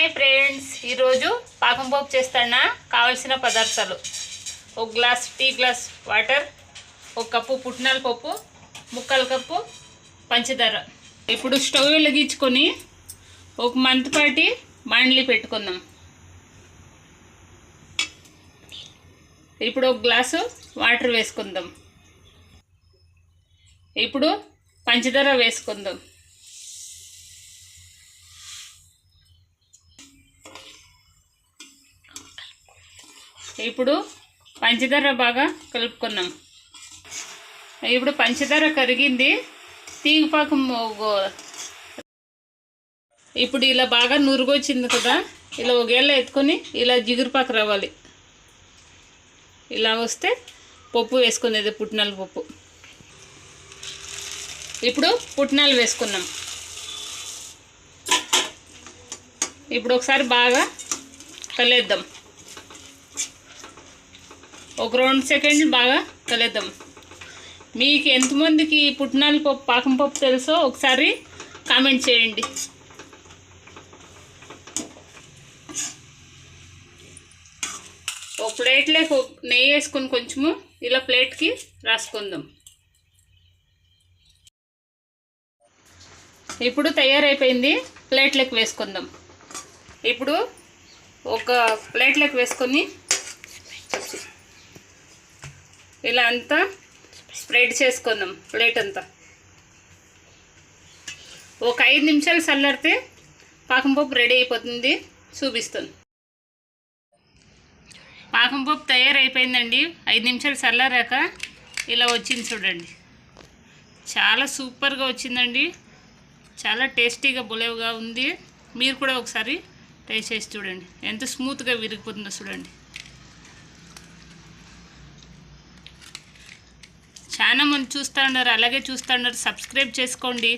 Hi friends. ఈరోజు పాకం పోపు చేస్తానా? కావలసిన పదార్థాలు. ఒక గ్లాస్ టీ గ్లాస్ వాటర్ ఒక కప్పు పుట్నాల పప్పు ముక్కల కప్పు పంచదార. ఇప్పుడు స్టవ్ వెలిగించుకొని ఒక మంత్ పాటి మాండ్లీ పెట్టుకుందాం. ఇప్పుడు ఒక గ్లాసు వాటర్ వేసుకుందాం. ఇప్పుడు పంచదార వేసుకుందాం. ఇప్పుడు పంచదార బాగా కలుపుకున్నాం. ఇప్పుడు పంచదార కరిగింది. తీగిపాకం ఇప్పుడు ఇలా బాగా నురుగొచ్చింది కదా ఇలా ఒకేళ్ళ ఎత్తుకొని ఇలా జిగురుపాకు రావాలి. ఇలా వస్తే పప్పు వేసుకునేది పుట్నాల పప్పు. ఇప్పుడు పుట్నాలు వేసుకున్నాం. ఇప్పుడు ఒకసారి బాగా కలిద్దాం. ఒక రెండు సెకండ్లు బాగా కలేద్దాం. మీకు ఎంతమందికి ఈ పుట్నాల పప్పు పాకం పప్పు తెలుసో ఒకసారి కామెంట్ చేయండి. ఒక ప్లేట్లోకి నెయ్యి వేసుకొని కొంచెము ఇలా ప్లేట్కి రాసుకుందాం. ఇప్పుడు తయారైపోయింది ప్లేట్లకు వేసుకుందాం. ఇప్పుడు ఒక ప్లేట్లకు వేసుకొని ఇలా అంతా స్ప్రెడ్ చేసుకుందాం ప్లేట్ అంతా. ఒక ఐదు నిమిషాలు చల్లారితే పాకంపప్పు రెడీ అయిపోతుంది చూపిస్తాను. పాకంపప్పు తయారైపోయిందండి. ఐదు నిమిషాలు చల్లారాక ఇలా వచ్చింది చూడండి. చాలా సూపర్గా వచ్చిందండి. చాలా టేస్టీగా బులేవుగా ఉంది. మీరు కూడా ఒకసారి టేస్ట్ చేసి చూడండి. ఎంత స్మూత్గా విరిగిపోతుందో చూడండి. చాలా మంది చూస్తూ ఉన్నారు అలాగే చూస్తూ ఉన్నారు. సబ్స్క్రైబ్ చేసుకోండి.